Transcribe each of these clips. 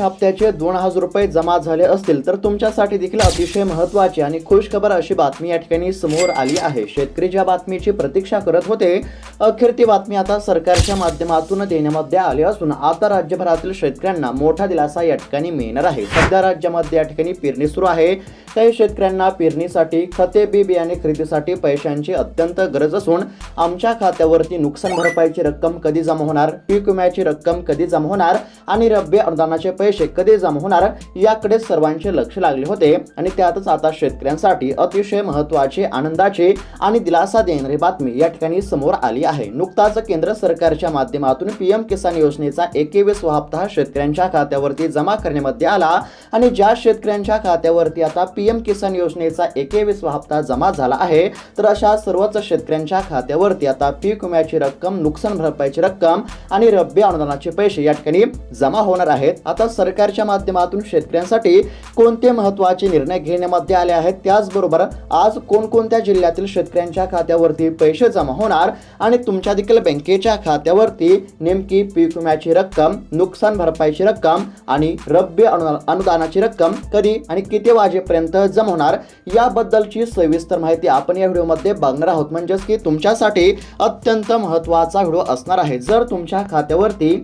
हप्त्याचे दोन हजार रुपये जमा झाले असतील तर तुमच्यासाठी देखील अतिशय महत्त्वाची आणि खुशखबर अशी बातमी या ठिकाणी समोर आली आहे. शेतकरी ज्या बातमीची प्रतीक्षा करत होते अखेर ती बातमी आता सरकारच्या माध्यमातून देण्यामध्ये आली असून आता राज्यभरातील शेतकऱ्यांना मोठा दिलासा या ठिकाणी मिळणार आहे. सध्या राज्यामध्ये या ठिकाणी पेरणी सुरू आहे. काही शेतकऱ्यांना पेरणीसाठी खते बी बियाणे खरेदीसाठी पैशांची अत्यंत गरज असून आमच्या खात्यावरती नुकसान भरपाईची रक्कम कधी जमा होणार? पीक विम्याची रक्कम कधी जमा होणार? आणि रब्बी अनुदानाचे पैसे कधी जमा होणार याकडे सर्वांचे लक्ष लागले होते. आणि त्यातच आता शेतकऱ्यांसाठी अतिशय महत्वाची आनंदाची आणि दिलासा देणारी बातमी या ठिकाणी समोर आली आहे. नुकताच केंद्र सरकारच्या माध्यमातून पीएम किसान योजनेचा एकेवीस हप्ता शेतकऱ्यांच्या खात्यावरती जमा करण्यामध्ये आला. आणि ज्या शेतकऱ्यांच्या खात्यावरती आता पीएम किसान योजनेचा एकेवीस हप्ता जमा झाला आहे तर अशा सर्वच शेतकऱ्यांच्या खात्यावरती आता पीक विम्याची रक्कम नुकसान भरपाईची रक्कम आणि रब्बी अनुदानाचे पैसे या ठिकाणी जमा होणार आहेत. आता सरकारच्या माध्यमातून शेतकऱ्यांसाठी कोणते महत्त्वाचे निर्णय घेण्यामध्ये आले आहेत? त्याचबरोबर आज कोणकोणत्या जिल्ह्यातील शेतकऱ्यांच्या खात्यावरती पैसे जमा होणार आणि तुमच्या देखील बँकेच्या खात्यावरती नेमकी पीक विम्याची रक्कम नुकसान भरपाईची रक्कम आणि रब्बी अनुदानाची रक्कम कधी आणि किती वाजेपर्यंत जमा होणार याबद्दलची सविस्तर माहिती आपण या व्हिडिओमध्ये बघणार आहोत. म्हणजेच की तुमच्यासाठी अत्यंत महत्त्वाचा व्हिडिओ असणार आहे. जर तुमच्या खात्यावरती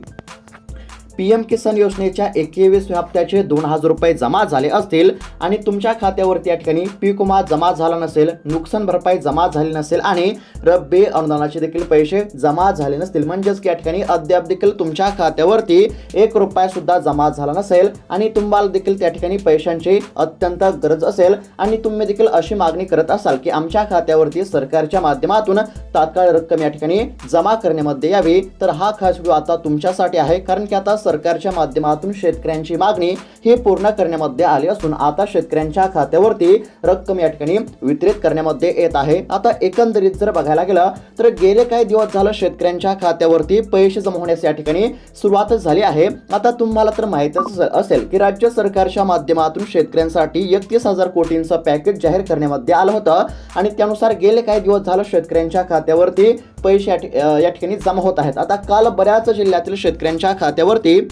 पीएम किसान योजनेच्या एकवीस हप्त्याचे दोन हजार रुपये जमा झाले असतील आणि तुमच्या खात्यावरती या ठिकाणी पीक विमा जमा झाला नसेल नुकसान भरपाई जमा झाली नसेल आणि रब्बी अनुदानाचे देखील पैसे जमा झाले नसतील. म्हणजेच की या ठिकाणी अद्याप देखील तुमच्या खात्यावरती एक रुपया सुद्धा जमा झाला नसेल आणि तुम्हाला देखील त्या ठिकाणी पैशांची अत्यंत गरज असेल आणि तुम्ही देखील अशी मागणी करत असाल की आमच्या खात्यावरती सरकारच्या माध्यमातून तात्काळ रक्कम या ठिकाणी जमा करण्यामध्ये यावी तर हा खास व्हिडिओ आता तुमच्यासाठी आहे. कारण की आता सरकारच्या माध्यमातून शेतकऱ्यांची मागणी ही पूर्ण करण्यामध्ये आली असून आता शेतकऱ्यांच्या खात्यावरती रक्कम या ठिकाणी वितरित करण्यामध्ये येत आहे. आता एकंदरीत जर बघायला गेलं तर गेले काही दिवस झालं शेतकऱ्यांच्या खात्यावरती पैसे जमा होण्यास या ठिकाणी सुरुवात झाली आहे. आता तुम्हाला तर माहितच असेल की राज्य सरकारच्या माध्यमातून शेतकऱ्यांसाठी एकतीस हजार कोटींचं पॅकेज जाहीर करण्यामध्ये आलं होतं आणि त्यानुसार गेले काही दिवस झालं शेतकऱ्यांच्या खात्यावरती पैसे या ठिकाणी जमा होत आहेत. आता काल बऱ्याच जिल्ह्यातील शेतकऱ्यांच्या खात्यावरती aí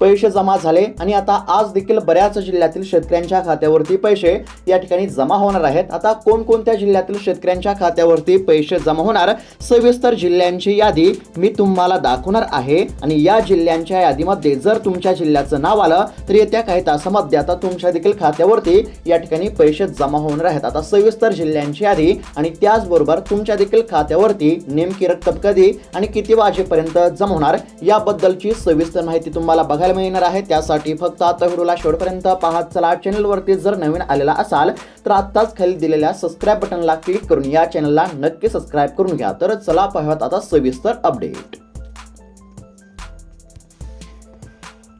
पैसे जमा झाले आणि आता आज देखील बऱ्याच जिल्ह्यातील शेतकऱ्यांच्या खात्यावरती पैसे या ठिकाणी जमा होणार आहेत. आता कोणकोणत्या जिल्ह्यातील शेतकऱ्यांच्या खात्यावरती पैसे जमा होणार? सविस्तर जिल्ह्यांची यादी मी तुम्हाला दाखवणार आहे. आणि या जिल्ह्यांच्या यादीमध्ये जर तुमच्या जिल्ह्याचं नाव आलं तर येत्या काही तासामध्ये आता तुमच्या देखील खात्यावरती या ठिकाणी पैसे जमा होणार आहेत. आता सविस्तर जिल्ह्यांची यादी आणि त्याचबरोबर तुमच्या देखील खात्यावरती नेमकी रक्कम कधी आणि किती वाजेपर्यंत जमा होणार याबद्दलची सविस्तर माहिती तुम्हाला बघायला मिळणार आहे. त्यासाठी फक्त आता व्हिडिओला शेवटपर्यंत पाहत चला. चॅनलवरती जर नवीन आलेला असाल तर आत्ताच खाली दिलेल्या सबस्क्राईब बटनला क्लिक करून या चॅनलला नक्की सबस्क्राईब करून घ्या. तर चला पाहूयात आता सविस्तर अपडेट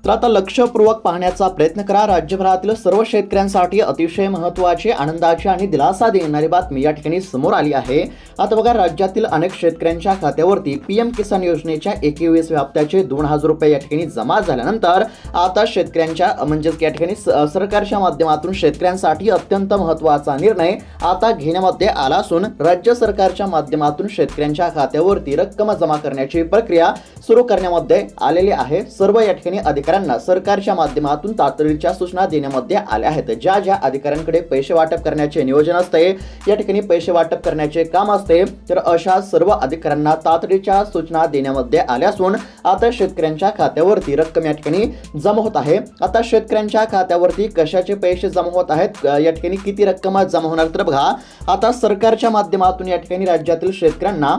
तर आता लक्षपूर्वक पाहण्याचा प्रयत्न करा. राज्यभरातील सर्व शेतकऱ्यांसाठी अतिशय महत्त्वाची आनंदाची आणि दिलासा देणारी बातमी या ठिकाणी समोर आली आहे. आता बघा राज्यातील अनेक शेतकऱ्यांच्या खात्यावरती पीएम किसान योजनेच्या एकवीस हप्त्याचे दोन हजार रुपये या ठिकाणी जमा झाल्यानंतर आता शेतकऱ्यांच्या म्हणजेच या ठिकाणी स- सरकारच्या माध्यमातून शेतकऱ्यांसाठी अत्यंत महत्त्वाचा निर्णय आता घेण्यामध्ये आला असून राज्य सरकारच्या माध्यमातून शेतकऱ्यांच्या खात्यावरती रक्कम जमा करण्याची प्रक्रिया सुरू करण्यामध्ये आलेली आहे. सर्व या ठिकाणी अधिकाऱ्यांना सरकारच्या माध्यमातून तातडीच्या सूचना देण्यामध्ये आल्या आहेत. ज्या ज्या अधिकाऱ्यांकडे पैसे वाटप करण्याचे नियोजन असते या ठिकाणी पैसे वाटप करण्याचे काम असते तर अशा सर्व अधिकाऱ्यांना तातडीच्या सूचना देण्यामध्ये आल्या असून आता शेतकऱ्यांच्या खात्यावरती रक्कम या ठिकाणी जमा होत आहे. आता शेतकऱ्यांच्या खात्यावरती कशाचे पैसे जमा होत आहेत या ठिकाणी किती रक्कम जमा होणार तर बघा. आता सरकारच्या माध्यमातून या ठिकाणी राज्यातील शेतकऱ्यांना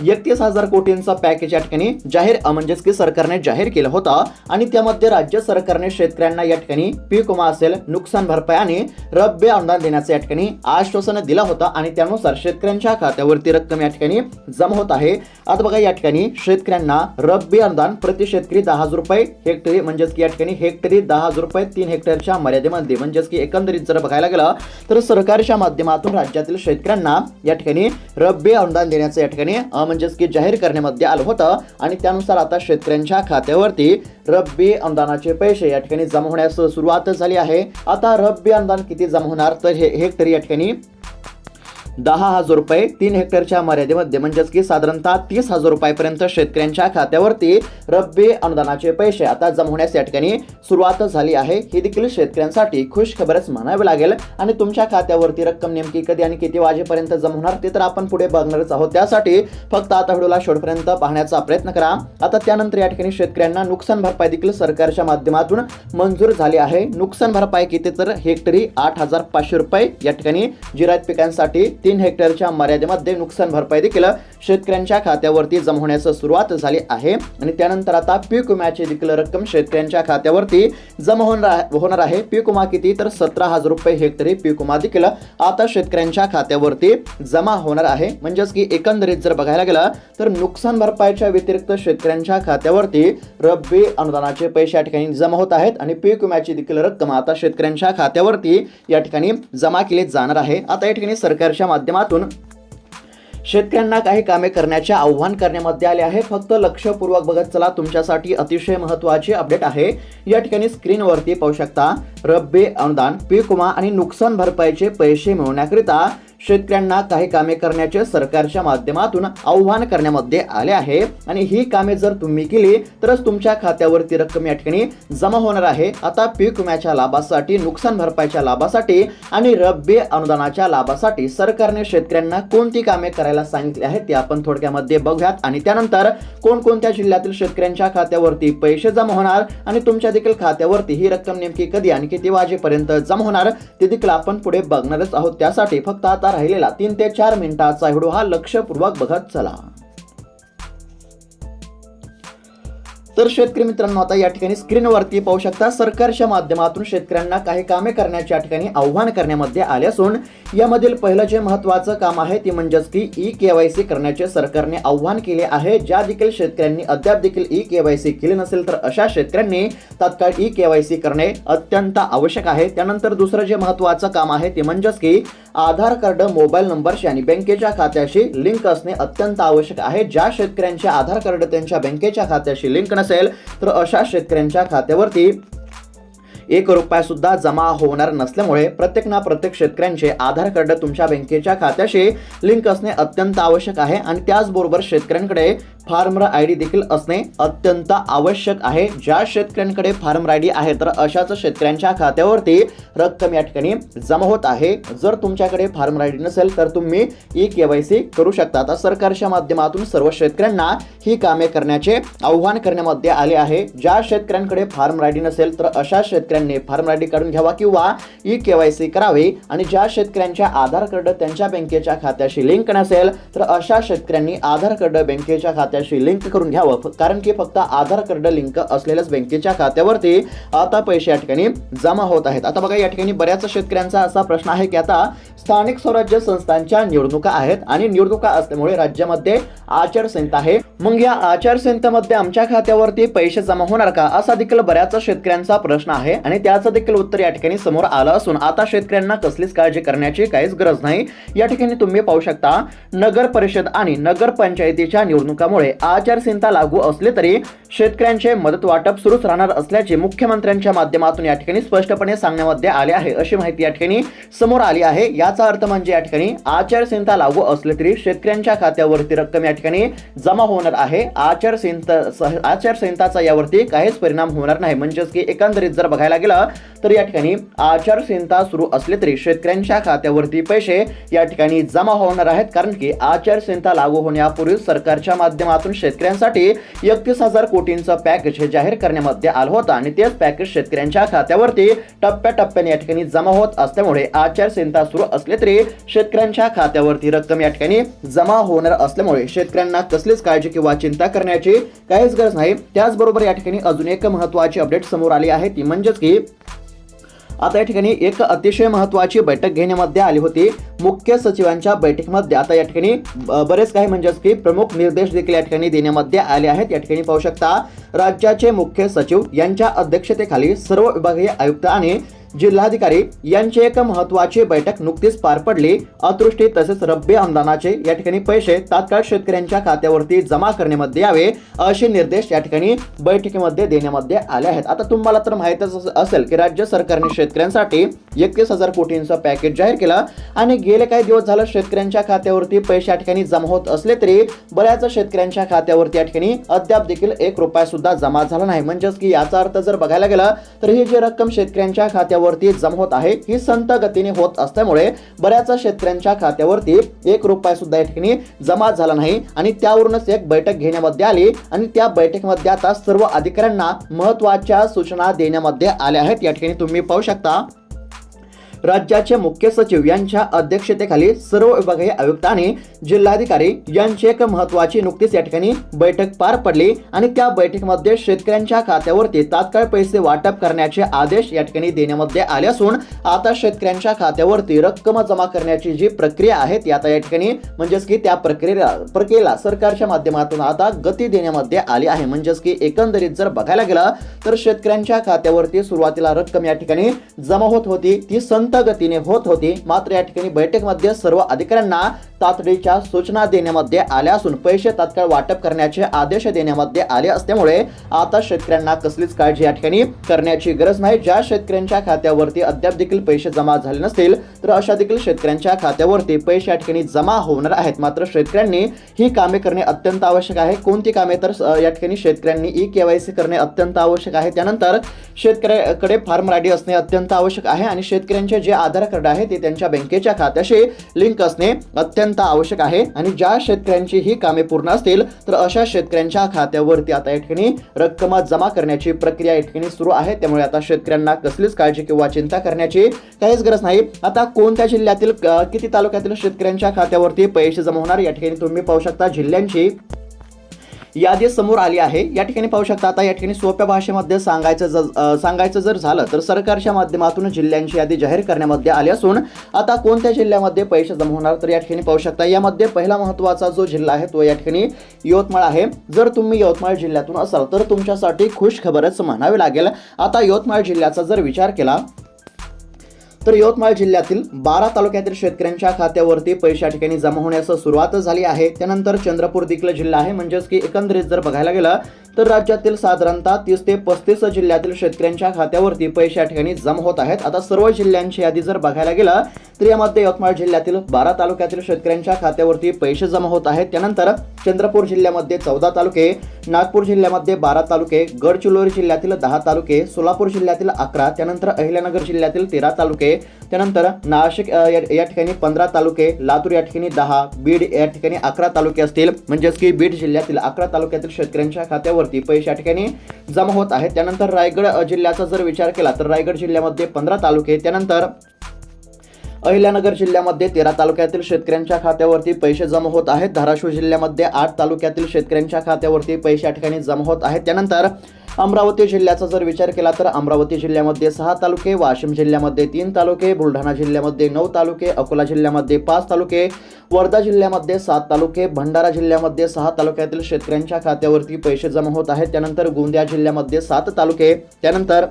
एकतीस हजार कोटींचा पॅकेज या ठिकाणी जाहीर म्हणजेच की सरकारने जाहीर केला होता. आणि त्यामध्ये राज्य सरकारने शेतकऱ्यांना या ठिकाणी पीक विमा असेल नुकसान भरपाई आणि रब्बी अनुदान देण्याचं या ठिकाणी आश्वासन दिला होता. आणि त्यानुसार शेतकऱ्यांच्या खात्यावरती रक्कम या ठिकाणी जमा होत आहे. आता बघा या ठिकाणी शेतकऱ्यांना रब्बी अनुदान प्रति शेतकरी दहा हजार रुपये हेक्टरी म्हणजेच की या ठिकाणी हेक्टरी दहा हजार रुपये तीन हेक्टरच्या मर्यादेमध्ये म्हणजेच की एकंदरीत जर बघायला गेलं तर सरकारच्या माध्यमातून राज्यातील शेतकऱ्यांना या ठिकाणी रब्बी अनुदान देण्याचं या ठिकाणी म्हणजेच की जाहीर करण्यामध्ये आलं होतं. आणि त्यानुसार आता शेतकऱ्यांच्या खात्यावरती रब्बी अनुदानाचे पैसे या ठिकाणी जमा होण्यास सुरुवात झाली आहे. आता रब्बी अनुदान किती जमा होणार? तर हे हेक्टरी या ठिकाणी दहा हजार रुपये तीन हेक्टरच्या मर्यादेमध्ये म्हणजेच की साधारणतः तीस हजार रुपयापर्यंत शेतकऱ्यांच्या खात्यावरती रब्बी अनुदानाचे पैसे आता जमा होण्यास या ठिकाणी सुरुवात झाली आहे. ही देखील शेतकऱ्यांसाठी खुश खबरच म्हणावी लागेल. आणि तुमच्या खात्यावरती रक्कम नेमकी कधी आणि किती वाजेपर्यंत जमा होणार ते तर आपण पुढे बघणारच आहोत. त्यासाठी फक्त आता व्हिडिओला शेवटपर्यंत पाहण्याचा प्रयत्न करा. आता त्यानंतर या ठिकाणी शेतकऱ्यांना नुकसान भरपाई देखील सरकारच्या माध्यमातून मंजूर झाली आहे. नुकसान भरपाई किती तर हेक्टरी आठ हजार पाचशे रुपये या ठिकाणी जिरायत पिकांसाठी तीन हेक्टरच्या मर्यादेमध्ये नुकसान भरपाई देखील शेतकऱ्यांच्या खात्यावरती जमा होण्यास सुरुवात झाली आहे. आणि त्यानंतर आता पीक विम्याची देखील रक्कम शेतकऱ्यांच्या खात्यावरती जमा होणार होणार आहे. पीक विमा किती? तर सतरा हजार रुपये हेक्टरी पीक विमा देखील आता शेतकऱ्यांच्या खात्यावरती जमा होणार आहे. म्हणजेच की एकंदरीत जर बघायला गेलं तर नुकसान भरपाईच्या व्यतिरिक्त शेतकऱ्यांच्या खात्यावरती रब्बी अनुदानाचे पैसे या ठिकाणी जमा होत आहेत. आणि पीक विम्याची देखील रक्कम आता शेतकऱ्यांच्या खात्यावरती या ठिकाणी जमा केली जाणार आहे. आता या ठिकाणी सरकारच्या माध्यमातून शेतकऱ्यांना काही कामे करण्याचे आव्हान करण्यामध्ये आले आहे. फक्त लक्षपूर्वक बघत चला तुमच्यासाठी अतिशय महत्त्वाची अपडेट आहे. या ठिकाणी स्क्रीनवरती पाहू शकता रब्बी अनुदान पीक विमा आणि नुकसान भरपाईचे पैसे मिळवण्याकरिता शेतकऱ्यांना काही कामे करण्याचे सरकारच्या माध्यमातून आव्हान करण्यामध्ये आले आहे. आणि ही कामे जर तुम्ही केली तरच तुमच्या खात्यावरती रक्कम या ठिकाणी जमा होणार आहे. आता पीक विम्याच्या लाभासाठी नुकसान भरपाईच्या लाभासाठी आणि रब्बी अनुदानाच्या लाभासाठी सरकारने शेतकऱ्यांना कोणती कामे करायला सांगितली आहेत ते आपण थोडक्यामध्ये बघूयात. आणि त्यानंतर कोणकोणत्या जिल्ह्यातील शेतकऱ्यांच्या खात्यावरती पैसे जमा होणार आणि तुमच्या देखील खात्यावरती ही रक्कम नेमकी कधी आणि किती वाजेपर्यंत जमा होणार ते देखील आपण पुढे बघणारच आहोत. त्यासाठी फक्त आता राहिलेला तीन ते चार मिनिटाचा व्हिडिओ हा लक्षपूर्वक बघत चला. तर शेतकरी मित्रांनो आता या ठिकाणी स्क्रीनवरती पाहू शकता सरकारच्या माध्यमातून शेतकऱ्यांना काही कामे करण्याच्या ठिकाणी आव्हान करण्यामध्ये आले असून यामधील पहिलं जे महत्वाचं काम आहे ते म्हणजेच की ई केवायसी करण्याचे सरकारने आव्हान केले आहे. ज्या देखील शेतकऱ्यांनी अद्याप देखील ई केवायसी केली नसेल तर अशा शेतकऱ्यांनी तात्काळ ई केवायसी करणे अत्यंत आवश्यक आहे. त्यानंतर दुसरं जे महत्वाचं काम आहे ते म्हणजेच की आधार कार्ड मोबाईल नंबरशी आणि बँकेच्या खात्याशी लिंक असणे अत्यंत आवश्यक आहे. ज्या शेतकऱ्यांचे आधार कार्ड त्यांच्या बँकेच्या खात्याशी लिंक नसेल तर अशा शेतकऱ्यांच्या खात्यावरती एक रुपया सुद्धा जमा होणार नसल्यामुळे प्रत्येक ना प्रत्येक शेतकऱ्यांचे आधार कार्ड तुमच्या बँकेच्या खात्याशी लिंक असणे अत्यंत आवश्यक आहे आणि त्याचबरोबर शेतकऱ्यांकडे फार्मर आय डी देखील असणे अत्यंत आवश्यक आहे. ज्या शेतकऱ्यांकडे फार्मर आय डी आहे तर अशाच शेतकऱ्यांच्या खात्यावरती रक्कम या ठिकाणी जमा होत आहे. जर तुमच्याकडे फार्मर आय डी नसेल तर तुम्ही ई के वाय सी करू शकता. आता सरकारच्या माध्यमातून सर्व शेतकऱ्यांना ही कामे करण्याचे आव्हान करण्यामध्ये आले आहे. ज्या शेतकऱ्यांकडे फार्मर आय डी नसेल तर अशा शेतकऱ्यांनी फार्मर आय काढून घ्यावा किंवा ई के वाय सी करावे आणि ज्या शेतकऱ्यांच्या आधार कार्ड त्यांच्या बँकेच्या खात्याशी लिंक नसेल तर अशा शेतकऱ्यांनी आधार कार्ड बँकेच्या खात्याशी लिंक करून घ्यावं. कारण की फक्त आधार कार्ड लिंक असलेल्याच बँकेच्या खात्यावरती आता पैसे या ठिकाणी जमा होत आहेत. आता बघा या ठिकाणी बऱ्याच शेतकऱ्यांचा असा प्रश्न आहे की आता स्थानिक स्वराज्य संस्थांच्या निवडणुका आहेत आणि निवडणुका असल्यामुळे राज्यामध्ये आचारसंहिता आहे. मग या आचारसंहितेमध्ये आमच्या खात्यावरती पैसे जमा होणार का? असा देखील बऱ्याच शेतकऱ्यांचा प्रश्न आहे आणि त्याचं देखील उत्तर या ठिकाणी समोर आलं असून आता शेतकऱ्यांना कसलीच काळजी करण्याची काहीच गरज नाही. या ठिकाणी तुम्ही पाहू शकता नगर परिषद आणि नगर पंचायतीच्या निवडणुकामुळे आचारसंहिता लागू असली तरी शेतकऱ्यांचे मदत वाटप सुरूच राहणार असल्याचे मुख्यमंत्र्यांच्या माध्यमातून या ठिकाणी स्पष्टपणे सांगण्यामध्ये आले आहे. अशी माहिती या ठिकाणी समोर आली आहे. याचा अर्थ म्हणजे या ठिकाणी आचारसंहिता लागू असली तरी शेतकऱ्यांच्या खात्यावरती रक्कम या ठिकाणी जमा होणार आहे. आचारसंहिता सह- आचारसंहिताचा यावरती काहीच परिणाम होणार नाही. म्हणजेच की एकंदरीत जर बघायला गेलं तर या ठिकाणी आचारसंहिता सुरू असली तरी शेतकऱ्यांच्या खात्यावरती पैसे या ठिकाणी जमा होणार आहेत. कारण की आचारसंहिता लागू होण्यापूर्वी सरकारच्या माध्यमातून शेतकऱ्यांसाठी एकतीस हजार कोटींचं पॅकेज हे जाहीर करण्यामध्ये आलं होतं. आणि तेच पॅकेज शेतकऱ्यांच्या खात्यावरती टप्प्याटप्प्याने या ठिकाणी जमा होत असल्यामुळे आचारसंहिता सुरू असली तरी शेतकऱ्यांच्या खात्यावरती रक्कम या ठिकाणी जमा होणार असल्यामुळे शेतकऱ्यांना कसलीच काळजी किंवा चिंता करण्याची काहीच गरज नाही. त्याचबरोबर या ठिकाणी अजून एक महत्वाची अपडेट समोर आली आहे. ती म्हणजेच की आता या ठिकाणी एक अतिशय महत्वाची बैठक घेण्यामध्ये आली होती. मुख्य सचिवांच्या बैठकीमध्ये आता या ठिकाणी बरेच काही म्हणजेच की प्रमुख निर्देश देखील या ठिकाणी देण्यामध्ये आले आहेत. या ठिकाणी पाहू शकता राज्याचे मुख्य सचिव यांच्या अध्यक्षतेखाली सर्व विभागीय आयुक्त आणि जिल्हाधिकारी यांची एक महत्वाची बैठक नुकतीच पार पडली. अतृष्टी तसेच रब्बी अनुदानाचे या ठिकाणी पैसे तात्काळ शेतकऱ्यांच्या खात्यावरती जमा करण्यामध्ये यावे असे निर्देश या ठिकाणी बैठकीमध्ये देण्यामध्ये आले आहेत. आता तुम्हाला तर माहितच असेल की राज्य सरकारने शेतकऱ्यांसाठी एकतीस हजार कोटींचं पॅकेज जाहीर केलं आणि गेले काही दिवस झालं शेतकऱ्यांच्या खात्यावरती पैसे या ठिकाणी जमा होत असले तरी बऱ्याच शेतकऱ्यांच्या खात्यावरती या ठिकाणी अद्याप देखील एक रुपया सुद्धा जमा झाला नाही. म्हणजेच की याचा अर्थ जर बघायला गेला तर ही जी रक्कम शेतकऱ्यांच्या खात्यावरती जमा होत आहे. ही संत गतीने होत असल्यामुळे बऱ्याच शेतकऱ्यांच्या खात्यावरती एक रुपया सुद्धा या ठिकाणी जमा झाला नाही आणि त्यावरूनच एक बैठक घेण्यामध्ये आली आणि त्या बैठकीमध्ये आता सर्व अधिकाऱ्यांना महत्त्वाच्या सूचना देण्यामध्ये आल्या आहेत. या ठिकाणी तुम्ही पाहू शकता. राज्याचे मुख्य सचिव यांच्या अध्यक्षतेखाली सर्व विभागीय आयुक्त आणि जिल्हाधिकारी यांची एक महत्वाची नुकतीच या ठिकाणी बैठक पार पडली आणि त्या बैठकीमध्ये शेतकऱ्यांच्या खात्यावरती तात्काळ पैसे वाटप करण्याचे आदेश या ठिकाणी देण्यामध्ये आले असून आता शेतकऱ्यांच्या खात्यावरती रक्कम जमा करण्याची जी प्रक्रिया आहे ती आता या ठिकाणी म्हणजेच की त्या प्रक्रियेला प्रक्रियेला सरकारच्या माध्यमातून आता गती देण्यामध्ये आली आहे. म्हणजेच की एकंदरीत जर बघायला गेलं तर शेतकऱ्यांच्या खात्यावरती सुरुवातीला रक्कम या ठिकाणी जमा होत होती. ती संत गतीने होत होती. मात्र या ठिकाणी बैठकमध्ये सर्व अधिकाऱ्यांना तातडीच्या सूचना देण्यामध्ये आल्या असून पैसे तात्काळ वाटप करण्याचे आदेश देण्यामध्ये आले असल्यामुळे आता शेतकऱ्यांना कसलीच काळजी या ठिकाणी करण्याची गरज नाही. ज्या शेतकऱ्यांच्या खात्यावरती अद्याप देखील पैसे जमा झाले नसतील तर अशा देखील शेतकऱ्यांच्या खात्यावरती पैसे या ठिकाणी जमा होणार आहेत. मात्र शेतकऱ्यांनी ही कामे करणे अत्यंत आवश्यक आहे. कोणती कामे? तर या ठिकाणी शेतकऱ्यांनी ई केवायसी करणे अत्यंत आवश्यक आहे. त्यानंतर शेतकऱ्याकडे फार्म आय डी असणे अत्यंत आवश्यक आहे आणि शेतकऱ्यांचे जे आधार कार्ड आहे ते त्यांच्या बँकेच्या खात्याशी लिंक असणे अत्यंत आवश्यक आहे आणि ज्या शेतकऱ्यांची ही कामे पूर्ण असतील तर अशा शेतकऱ्यांच्या खात्यावरती आता या ठिकाणी रक्कम जमा करण्याची प्रक्रिया या ठिकाणी सुरू आहे. त्यामुळे आता शेतकऱ्यांना कसलीच काळजी किंवा चिंता करण्याची काहीच गरज नाही. आता कोणत्या जिल्ह्यातील किती तालुक्यातील शेतकऱ्यांच्या खात्यावरती पैसे जमा होणार या ठिकाणी तुम्ही पाहू शकता जिल्ह्यांची. यादी समोर आली आहे. या ठिकाणी पाहू शकता आता या ठिकाणी सोप्या भाषेमध्ये सांगायचं जर सांगायचं जर झालं तर सरकारच्या माध्यमातून जिल्ह्यांची यादी जाहीर करण्यामध्ये आली असून आता कोणत्या जिल्ह्यामध्ये पैसे जमा होणार तर या ठिकाणी पाहू शकता. यामध्ये पहिला महत्त्वाचा जो जिल्हा आहे तो या ठिकाणी यवतमाळ आहे. जर तुम्ही यवतमाळ जिल्ह्यातून असाल तर तुमच्यासाठी खुश खबरच म्हणावी लागेल. आता यवतमाळ जिल्ह्याचा जर विचार केला तर यवतमाळ जिल्ह्यातील बारा तालुक्यातील शेतकऱ्यांच्या खात्यावरती पैसे या ठिकाणी जमा होण्यास सुरुवात झाली आहे. त्यानंतर चंद्रपूर देखील जिल्हा आहे. म्हणजेच की एकंदरीत जर बघायला गेलं तर राज्यातील साधारणतः तीस ते पस्तीस जिल्ह्यातील शेतकऱ्यांच्या खात्यावरती पैसे या ठिकाणी जमा होत आहेत. आता सर्व जिल्ह्यांची यादी जर बघायला गेलं तर यामध्ये यवतमाळ जिल्ह्यातील बारा तालुक्यातील शेतकऱ्यांच्या खात्यावरती पैसे जमा होत आहेत. त्यानंतर चंद्रपूर जिल्ह्यामध्ये चौदा तालुके नागपूर जिल्ह्यामध्ये बारा तालुके गडचिरोली जिल्ह्यातील दहा तालुके सोलापूर जिल्ह्यातील अकरा त्यानंतर अहिल्यानगर जिल्ह्यातील तेरा तालुके त्यानंतर नाशिक या ठिकाणी पंधरा तालुके लातूर या ठिकाणी दहा बीड या ठिकाणी अकरा तालुके असतील. म्हणजेच की बीड जिल्ह्यातील अकरा तालुक्यातील शेतकऱ्यांच्या खात्यावर खात्यावरती पैसे या ठिकाणी जमा होत आहेत. त्यानंतर रायगड जिल्ह्याचा जर विचार केला तर रायगड जिल्ह्यामध्ये पंधरा तालुके त्यानंतर अहिल्यानगर जिल्ह्यामध्ये तेरा तालुक्यातील शेतकऱ्यांच्या खात्यावरती पैसे जमा होत आहेत. धाराशिव जिल्ह्यामध्ये आठ तालुक्यातील शेतकऱ्यांच्या खात्यावरती पैसे या ठिकाणी जमा होत आहेत. त्यानंतर अमरावती जिल्ह्याचा जर विचार केला तर अमरावती जिल्ह्यामध्ये सहा तालुके वाशिम जिल्ह्यामध्ये तीन तालुके बुलढाणा जिल्ह्यामध्ये नऊ तालुके अकोला जिल्ह्यामध्ये पाच तालुके वर्धा जिल्ह्यामध्ये सात तालुके भंडारा जिल्ह्यामध्ये सहा तालुक्यातील शेतकऱ्यांच्या खात्यावरती पैसे जमा होत आहेत. त्यानंतर गोंदिया जिल्ह्यामध्ये सात तालुके त्यानंतर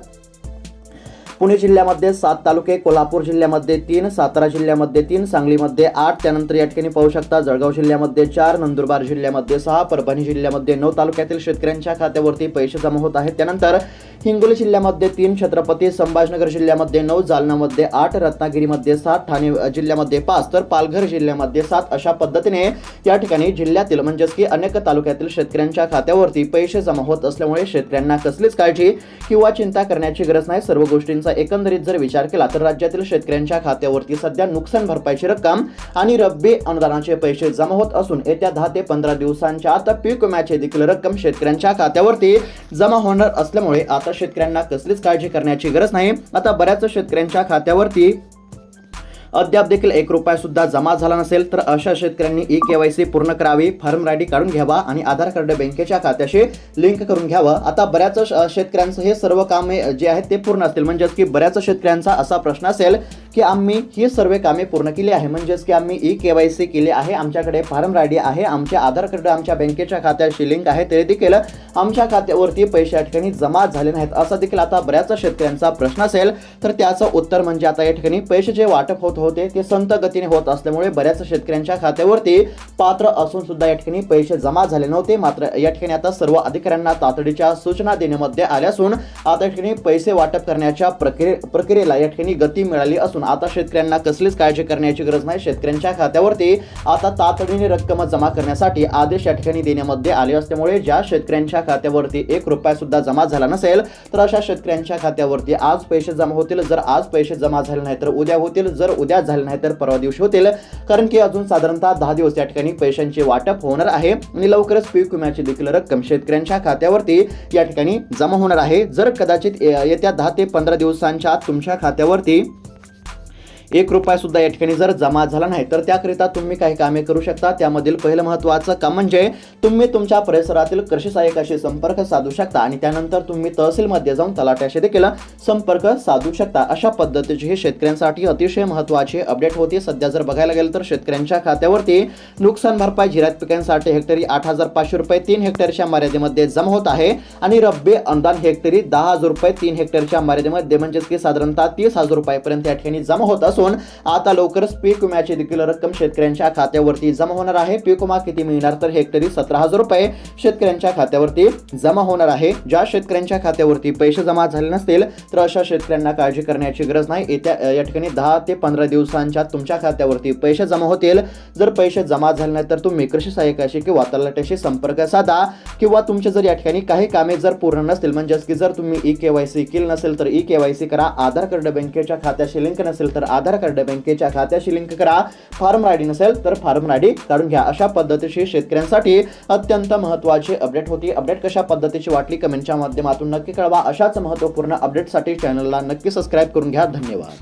पुणे जिल्ह्यामध्ये सात तालुके कोल्हापूर जिल्ह्यामध्ये तीन सातारा जिल्ह्यामध्ये तीन सांगलीमध्ये आठ त्यानंतर या ठिकाणी पाहू शकता जळगाव जिल्ह्यामध्ये चार नंदुरबार जिल्ह्यामध्ये सहा परभणी जिल्ह्यामध्ये नऊ तालुक्यातील शेतकऱ्यांच्या खात्यावरती पैसे जमा होत आहेत. त्यानंतर हिंगोली जिल्ह्यामध्ये तीन छत्रपती संभाजनगर जिल्ह्यामध्ये नऊ जालनामध्ये आठ रत्नागिरीमध्ये सात ठाणे जिल्ह्यामध्ये पाच तर पालघर जिल्ह्यामध्ये सात अशा पद्धतीने या ठिकाणी जिल्ह्यातील म्हणजेच की अनेक तालुक्यातील शेतकऱ्यांच्या खात्यावरती पैसे जमा होत असल्यामुळे शेतकऱ्यांना कसलीच काळजी किंवा चिंता करण्याची गरज नाही. सर्व गोष्टींचा एकंदरीत जर विचार केला तर राज्यातील शेतकऱ्यांच्या खात्यावरती सध्या नुकसान भरपाईची रक्कम आणि रब्बी अनुदानाचे पैसे जमा होत असून येत्या दहा ते पंधरा दिवसांच्या आता पीक विम्याची देखील रक्कम शेतकऱ्यांच्या खात्यावरती जमा होणार असल्यामुळे आता शेतकऱ्यांना कसलीच काळजी करण्याची गरज नाही. आता बऱ्याच शेतकऱ्यांच्या खात्यावरती अद्याप देखील एक रुपया सुद्धा जमा झाला नसेल तर अशा शेतकऱ्यांनी ई केवायसी पूर्ण करावी फॉर्म रायडी काढून घ्यावा आणि आधार कार्ड बँकेच्या खात्याशी लिंक करून घ्यावं. आता बऱ्याच शेतकऱ्यांचं हे सर्व कामे जे आहेत ते पूर्ण असतील. म्हणजेच की बऱ्याच शेतकऱ्यांचा असा प्रश्न असेल की आम्ही ही सर्व कामे पूर्ण केली आहे. म्हणजेच की आम्ही ई के वाय सी केली आहे. आमच्याकडे फार्म राडी आहे. आमचे आधार कार्ड आमच्या बँकेच्या खात्याशी लिंक आहे. ते देखील आमच्या खात्यावरती पैसे या ठिकाणी जमा झाले नाहीत. असा देखील आता बऱ्याच शेतकऱ्यांचा प्रश्न असेल. तर त्याचं उत्तर म्हणजे आता या ठिकाणी पैसे जे वाटप होत होते ते संत गतीने होत असल्यामुळे बऱ्याच शेतकऱ्यांच्या खात्यावरती पात्र असून सुद्धा या ठिकाणी पैसे जमा झाले नव्हते. मात्र या ठिकाणी आता सर्व अधिकाऱ्यांना तातडीच्या सूचना देण्यामध्ये आल्या असून आता या ठिकाणी पैसे वाटप करण्याच्या प्रक्रिये प्रक्रियेला या ठिकाणी गती मिळाली असून आता शेतकऱ्यांना कसलीच काळजी करण्याची गरज नाही. शेतकऱ्यांच्या खात्यावरती आता तातडीने रक्कम जमा करण्यासाठी आदेश या ठिकाणी देण्यामध्ये आले असल्यामुळे ज्या शेतकऱ्यांच्या खात्यावरती एक रुपया सुद्धा जमा झाला नसेल तर अशा शेतकऱ्यांच्या खात्यावरती आज पैसे जमा होतील. जर आज पैसे जमा झाले नाही तर उद्या होतील. जर उद्या झाले नाही तर परवा दिवशी होतील. कारण की अजून साधारणतः दहा दिवस या ठिकाणी पैशांचे वाटप होणार आहे आणि लवकरच पीक विम्याची देखील रक्कम शेतकऱ्यांच्या खात्यावरती या ठिकाणी जमा होणार आहे. जर कदाचित येत्या दहा ते पंधरा दिवसांच्या आत तुमच्या खात्यावरती एक रुपया सुद्धा या ठिकाणी जर जमा झाला नाही तर त्याकरिता तुम्ही काही कामे करू शकता. त्यामधील पहिलं महत्त्वाचं काम म्हणजे तुम्ही तुमच्या परिसरातील कृषी सहाय्यकाशी संपर्क साधू शकता आणि त्यानंतर तुम्ही तहसीलमध्ये जाऊन तलाट्याशी देखील संपर्क साधू शकता. अशा पद्धतीची ही शेतकऱ्यांसाठी अतिशय महत्त्वाची अपडेट होती. सध्या जर बघायला गेलं तर शेतकऱ्यांच्या खात्यावरती नुकसान भरपाई जिरायत पिकांसाठी हेक्टरी आठ हजार पाचशे रुपये तीन हेक्टरच्या मर्यादेमध्ये जमा होत आहे आणि रब्बी अनुदान हेक्टरी दहा हजार रुपये तीन हेक्टरच्या मर्यादेमध्ये म्हणजेच की साधारणतः तीस हजार रुपयापर्यंत या ठिकाणी जमा होत असून आता लवकरच पीक विम्याची देखील रक्कम शेतकऱ्यांच्या खात्यावरती जमा होणार आहे. पीक विमा किती मिळणार तर हेक्टरी सतरा हजार रुपये शेतकऱ्यांच्या खात्यावरती जमा होणार आहे. ज्या शेतकऱ्यांच्या खात्यावरती पैसे जमा झाले नसतील तर अशा शेतकऱ्यांना काळजी करण्याची गरज नाही. येत्या या ठिकाणी दहा ते पंधरा दिवसांच्या तुमच्या खात्यावरती पैसे जमा होतील. जर पैसे जमा झाले नाही तर तुम्ही कृषी सहाय्यकाशी किंवा तलाट्याशी संपर्क साधा किंवा तुमचे जर या ठिकाणी काही कामे जर पूर्ण नसतील म्हणजेच की जर तुम्ही ई के वाय सी केली नसेल तर ई के वाय सी करा. आधार कार्ड बँकेच्या खात्याशी लिंक नसेल तर आधार कार्ड बँकेच्या खात्याशी लिंक करा फार्म आयडी नसेल तर फार्म आयडी काढून घ्या. अशा पद्धतीची शेतकऱ्यांसाठी अत्यंत महत्त्वाची अपडेट होती. अपडेट कशा पद्धतीची वाटली कमेंटच्या माध्यमातून नक्की कळवा. अशाच महत्त्वपूर्ण अपडेटसाठी चॅनलला नक्की सबस्क्राईब करून घ्या. धन्यवाद.